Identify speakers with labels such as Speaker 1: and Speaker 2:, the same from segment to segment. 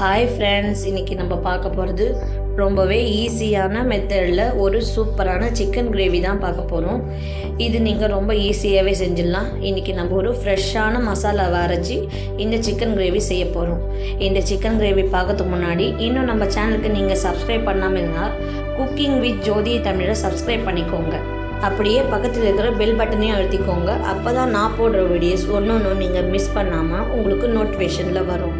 Speaker 1: Hi friends இன்னைக்கு நம்ம பார்க்க போகிறது ரொம்பவே ஈஸியான மெத்தடில் ஒரு சூப்பரான சிக்கன் கிரேவி தான் பார்க்க போகிறோம் இது நீங்கள் ரொம்ப ஈஸியாகவே செஞ்சிடலாம். இன்றைக்கி நம்ம ஒரு ஃப்ரெஷ்ஷான மசாலாவை அரைச்சி இந்த சிக்கன் கிரேவி செய்ய போகிறோம் இந்த சிக்கன் கிரேவி பார்க்கறதுக்கு முன்னாடி இன்னும் நம்ம சேனலுக்கு நீங்கள் சப்ஸ்கிரைப் பண்ணாமல் இருந்தால் குக்கிங் வித் ஜோதி தமிழை சப்ஸ்கிரைப் பண்ணிக்கோங்க. அப்படியே பக்கத்தில் இருக்கிற பெல் பட்டனையும் அழுத்திக்கோங்க. அப்போ தான் நான் போடுற வீடியோஸ் ஒன்று ஒன்று நீங்கள் மிஸ் பண்ணாமல் உங்களுக்கு நோட்டிஃபிகேஷனில் வரும்.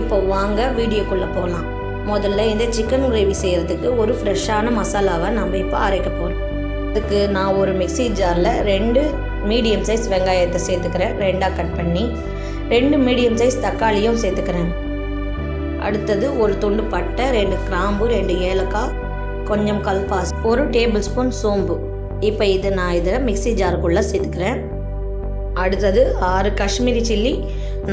Speaker 1: இப்போ வாங்க வீடியோக்குள்ளே போகலாம் முதல்ல இந்த சிக்கன் கிரேவி செய்கிறதுக்கு ஒரு ஃப்ரெஷ்ஷான மசாலாவை நம்ம இப்போ அரைக்க போகிறோம் அதுக்கு நான் ஒரு மிக்ஸி ஜாரில் ரெண்டு மீடியம் சைஸ் வெங்காயத்தை சேர்த்துக்கிறேன். ரெண்டாக கட் பண்ணி ரெண்டு மீடியம் சைஸ் தக்காளியும் சேர்த்துக்கிறேன். அடுத்தது ஒரு துண்டு பட்டை ரெண்டு கிராம்பு ரெண்டு ஏலக்காய் கொஞ்சம் கல்பாஸ் ஒரு டேபிள் ஸ்பூன் சோம்பு. இப்போ இது நான் இதில் மிக்ஸி ஜாருக்குள்ளே சேர்த்துக்கிறேன். அடுத்தது ஆறு காஷ்மீரி சில்லி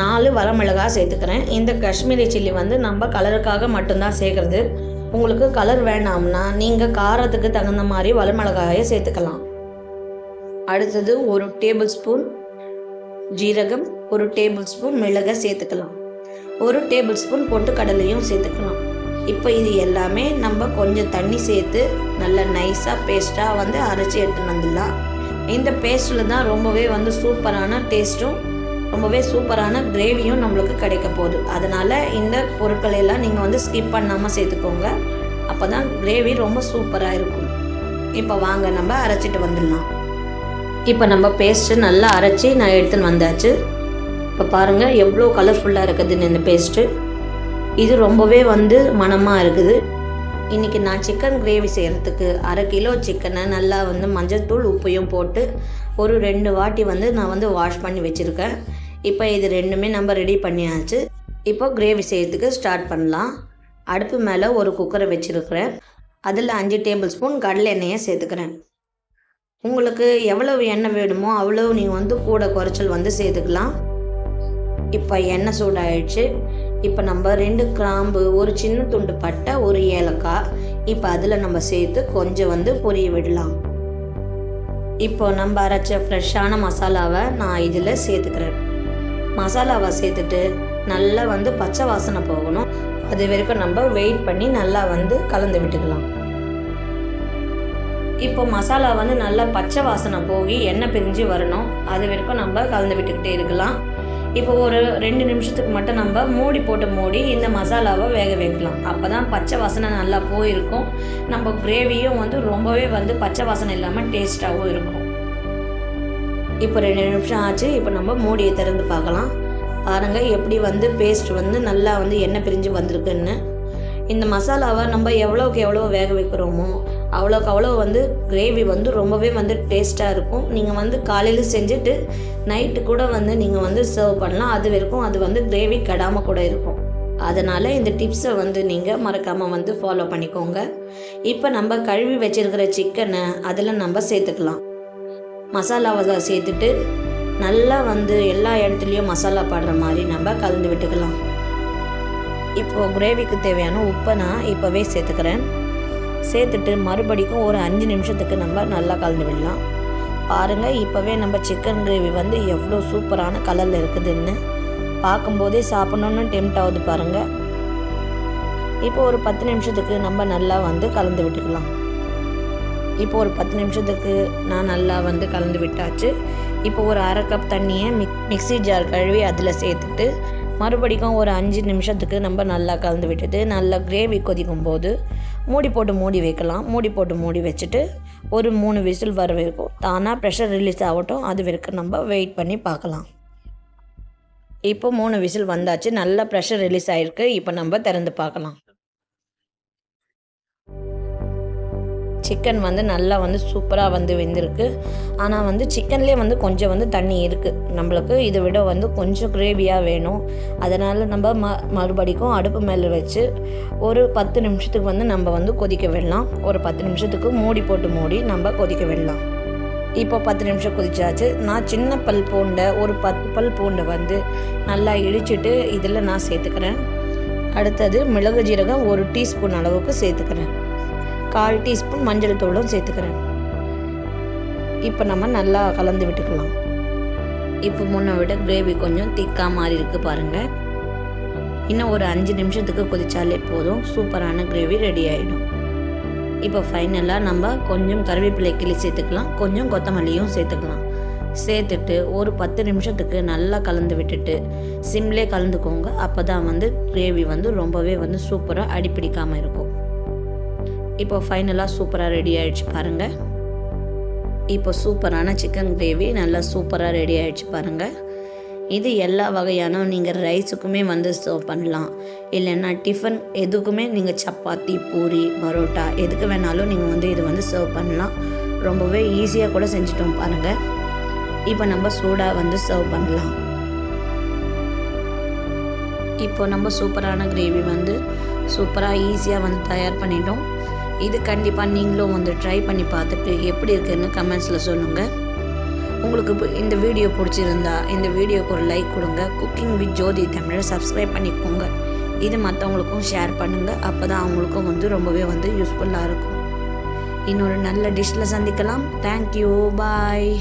Speaker 1: நாலு வரமிளகாய் சேர்த்துக்கிறேன். இந்த காஷ்மீரி சில்லி வந்து நம்ம கலருக்காக மட்டும்தான் சேர்க்குறது. உங்களுக்கு கலர் வேண்டாம்னா நீங்கள் காரத்துக்கு தகுந்த மாதிரி வரமிளகாயை சேர்த்துக்கலாம். அடுத்தது ஒரு டேபிள் ஸ்பூன் ஜீரகம் ஒரு டேபிள் ஸ்பூன் மிளகை சேர்த்துக்கலாம். ஒரு டேபிள் ஸ்பூன் பொட்டுக்கடலையும் சேர்த்துக்கலாம். இப்போ இது எல்லாமே நம்ம கொஞ்சம் தண்ணி சேர்த்து நல்ல நைஸாக பேஸ்ட்டாக வந்து அரைச்சி எடுத்துன்னு வந்துடலாம். இந்த பேஸ்ட்டில் தான் ரொம்பவே வந்து சூப்பரான டேஸ்ட்டும் ரொம்பவே சூப்பரான கிரேவியும் நம்மளுக்கு கிடைக்க போகுது. அதனால் இந்த பொருட்களை எல்லாம் நீங்கள் வந்து ஸ்கிப் பண்ணாமல் சேர்த்துக்கோங்க. அப்போ தான் கிரேவி ரொம்ப சூப்பராக இருக்கும். இப்போ வாங்க நம்ம அரைச்சிட்டு வந்துடலாம். இப்போ நம்ம பேஸ்ட்டு நல்லா அரைச்சி நான் எடுத்துன்னு வந்தாச்சு. இப்போ பாருங்கள் எவ்வளோ கலர்ஃபுல்லாக இருக்குதுன்னு இந்த பேஸ்ட்டு இது ரொம்பவே வந்து மணமாக இருக்குது. இன்றைக்கி நான் சிக்கன் கிரேவி செய்கிறதுக்கு அரை கிலோ சிக்கனை நல்லா வந்து மஞ்சள்தூள் உப்பையும் போட்டு ஒரு ரெண்டு வாட்டி வந்து நான் வந்து வாஷ் பண்ணி வச்சுருக்கேன். இப்போ இது ரெண்டுமே நம்ம ரெடி பண்ணியாச்சு. இப்போ கிரேவி செய்கிறதுக்கு ஸ்டார்ட் பண்ணலாம். அடுப்பு மேலே ஒரு குக்கரை வச்சுருக்கிறேன். அதில் அஞ்சு டேபிள் ஸ்பூன் கடலை எண்ணெயை சேர்த்துக்கிறேன். உங்களுக்கு எவ்வளவு எண்ணெய் வேணுமோ அவ்வளோ நீங்கள் வந்து கூட குறைச்சல் வந்து சேர்த்துக்கலாம். இப்போ எண்ணெய் சூடாயிடுச்சு. இப்போ நம்ம ரெண்டு கிராம்பு ஒரு சின்ன துண்டு பட்டை ஒரு ஏலக்காய். இப்போ அதில் நம்ம சேர்த்து கொஞ்சம் வந்து பொரிய விடலாம். இப்போ நம்ம அரைச்ச ஃப்ரெஷ்ஷான மசாலாவை நான் இதில் சேர்த்துக்கிறேன். மசாலாவை சேர்த்துட்டு நல்லா வந்து பச்சை வாசனை போகணும். அது வரைக்கும் நம்ம வெயிட் பண்ணி நல்லா வந்து கலந்து விட்டுக்கலாம். இப்போ மசாலா வந்து நல்லா பச்சை வாசனை போய் எண்ணெய் பிரிஞ்சு வரணும். அது வரைக்கும் நம்ம கலந்து விட்டுக்கிட்டே இருக்கலாம். இப்போ ஒரு ரெண்டு நிமிஷத்துக்கு மட்டும் நம்ம மூடி போட்டு மூடி இந்த மசாலாவை வேக வைக்கலாம். அப்போ தான் பச்சை வாசனை நல்லா போயிருக்கும். நம்ம கிரேவியும் வந்து ரொம்பவே வந்து பச்சை வாசனை இல்லாமல் டேஸ்ட்டாகவும் இருக்கும். இப்போ ரெண்டு நிமிஷம் ஆச்சு. இப்போ நம்ம மூடியை திறந்து பார்க்கலாம். பாருங்கள் எப்படி வந்து பேஸ்ட் வந்து நல்லா வந்து எண்ணெய் பிரிஞ்சு வந்திருக்குன்னு. இந்த மசாலாவை நம்ம எவ்வளோக்கு எவ்வளோ வேக வைக்கிறோமோ அவ்வளோக்கு அவ்வளோ வந்து கிரேவி வந்து ரொம்பவே வந்து டேஸ்ட்டாக இருக்கும். நீங்கள் வந்து காலையில் செஞ்சுட்டு நைட்டு கூட வந்து நீங்கள் வந்து சர்வ் பண்ணலாம். அது வரைக்கும் அது வந்து கிரேவி கெடாமல் கூட இருக்கும். அதனால் இந்த டிப்ஸை வந்து நீங்கள் மறக்காமல் வந்து ஃபாலோ பண்ணிக்கோங்க. இப்போ நம்ம கழுவி வச்சுருக்கிற சிக்கனை அதில் நம்ம சேர்த்துக்கலாம். மசாலாவை சேர்த்துட்டு நல்லா வந்து எல்லா இடத்துலையும் மசாலா படுற மாதிரி நம்ம கலந்து விட்டுக்கலாம். இப்போது கிரேவிக்கு தேவையான உப்பை நான் இப்போவே சேர்த்துக்கிறேன். சேர்த்துட்டு மறுபடிக்கும் ஒரு அஞ்சு நிமிஷத்துக்கு நம்ம நல்லா கலந்து விடலாம். பாருங்கள் இப்போவே நம்ம சிக்கன் கிரேவி வந்து எவ்வளோ சூப்பரான கலரில் இருக்குதுன்னு. பார்க்கும்போதே சாப்பிட்ணுன்னு டெம்ட் ஆகுது பாருங்கள் இப்போ ஒரு பத்து நிமிஷத்துக்கு நம்ம நல்லா வந்து கலந்து விட்டுக்கலாம். இப்போ ஒரு பத்து நிமிஷத்துக்கு நான் நல்லா வந்து கலந்து விட்டாச்சு. இப்போ ஒரு அரை கப் தண்ணியை மிக் மிக்ஸி ஜார் கழுவி அதில் சேர்த்துட்டு மறுபடிக்கும் ஒரு அஞ்சு நிமிஷத்துக்கு நம்ம நல்லா கலந்து விட்டுட்டு நல்லா கிரேவி கொதிக்கும் போது மூடி போட்டு மூடி வைக்கலாம். மூடி போட்டு மூடி வச்சுட்டு ஒரு மூணு விசில் வர வரைக்கும் தானாக ப்ரெஷர் ரிலீஸ் ஆகட்டும். அது வரைக்கும் நம்ம வெயிட் பண்ணி பார்க்கலாம். இப்போ மூணு விசில் வந்தாச்சு. நல்லா ப்ரெஷர் ரிலீஸ் ஆகிருக்கு இப்போ நம்ம திறந்து பார்க்கலாம். சிக்கன் வந்து நல்லா வந்து சூப்பராக வந்து வெந்திருக்கு. ஆனால் வந்து சிக்கன்லேயே வந்து கொஞ்சம் வந்து தண்ணி இருக்குது நம்மளுக்கு இதை விட வந்து கொஞ்சம் கிரேவியாக வேணும். அதனால் நம்ம ம மறுபடிக்கும் அடுப்பு மேலே வச்சு ஒரு பத்து நிமிஷத்துக்கு வந்து நம்ம வந்து கொதிக்க விடலாம். ஒரு பத்து நிமிஷத்துக்கு மூடி போட்டு மூடி நம்ம கொதிக்க விடலாம். இப்போ பத்து நிமிஷம் கொதிச்சாச்சு. நான் சின்ன பல் பூண்டை ஒரு பத்து பல் பூண்டை வந்து நல்லா இடிச்சிட்டு இதில் நான் சேர்த்துக்கிறேன். அடுத்தது மிளகு ஜீரகம் ஒரு டீஸ்பூன் அளவுக்கு சேர்த்துக்கிறேன். கால் டீஸ்பூன் மஞ்சள் தூளும் சேர்த்துக்கிறேன். இப்போ நம்ம நல்லா கலந்து விட்டுக்கலாம். இப்போ முன்ன விட கிரேவி கொஞ்சம் திக்காக மாறி இருக்குது பாருங்கள் இன்னும் ஒரு அஞ்சு நிமிஷத்துக்கு கொதிச்சாலே போதும். சூப்பரான கிரேவி ரெடி ஆகிடும் இப்போ ஃபைனலாக நம்ம கொஞ்சம் கருவேப்பிலை கிளி சேர்த்துக்கலாம். கொஞ்சம் கொத்தமல்லியும் சேர்த்துக்கலாம். சேர்த்துட்டு ஒரு பத்து நிமிஷத்துக்கு நல்லா கலந்து விட்டுட்டு சிம்லே கலந்துக்கோங்க. அப்போ தான் வந்து கிரேவி வந்து ரொம்பவே வந்து சூப்பராக அடிப்பிடிக்காமல் இருக்கும். இப்போ ஃபைனலாக சூப்பராக ரெடி ஆகிடுச்சு பாருங்கள் இப்போ சூப்பரான சிக்கன் கிரேவி நல்லா சூப்பராக ரெடி ஆகிடுச்சு பாருங்கள் இது எல்லா வகையான நீங்கள் ரைஸுக்குமே வந்து சர்வ் பண்ணலாம். இல்லைன்னா டிஃபன் எதுக்குமே நீங்கள் சப்பாத்தி பூரி பரோட்டா எதுக்கு வேணாலும் நீங்கள் வந்து இது வந்து சர்வ் பண்ணலாம். ரொம்பவே ஈஸியாக கூட செஞ்சுட்டோம் பாருங்கள் இப்போ நம்ம சூடாக வந்து சர்வ் பண்ணலாம். இப்போ நம்ம சூப்பரான கிரேவி வந்து சூப்பராக ஈஸியாக வந்து தயார் பண்ணிட்டோம். இது கண்டிப்பாக நீங்களும் வந்து ட்ரை பண்ணி பார்த்துட்டு எப்படி இருக்குன்னு கமெண்ட்ஸில் சொல்லுங்கள் உங்களுக்கு இந்த வீடியோ பிடிச்சிருந்தா இந்த வீடியோக்கு ஒரு லைக் கொடுங்க. குக்கிங் வித் ஜோதி தமிழை சப்ஸ்கிரைப் பண்ணிக்கோங்க. இது மற்றவங்களுக்கும் ஷேர் பண்ணுங்கள் அப்போ தான் அவங்களுக்கும் வந்து ரொம்பவே வந்து யூஸ்ஃபுல்லாக இருக்கும். இன்னொரு நல்ல டிஷ்ஷில் சந்திக்கலாம். Thank you bye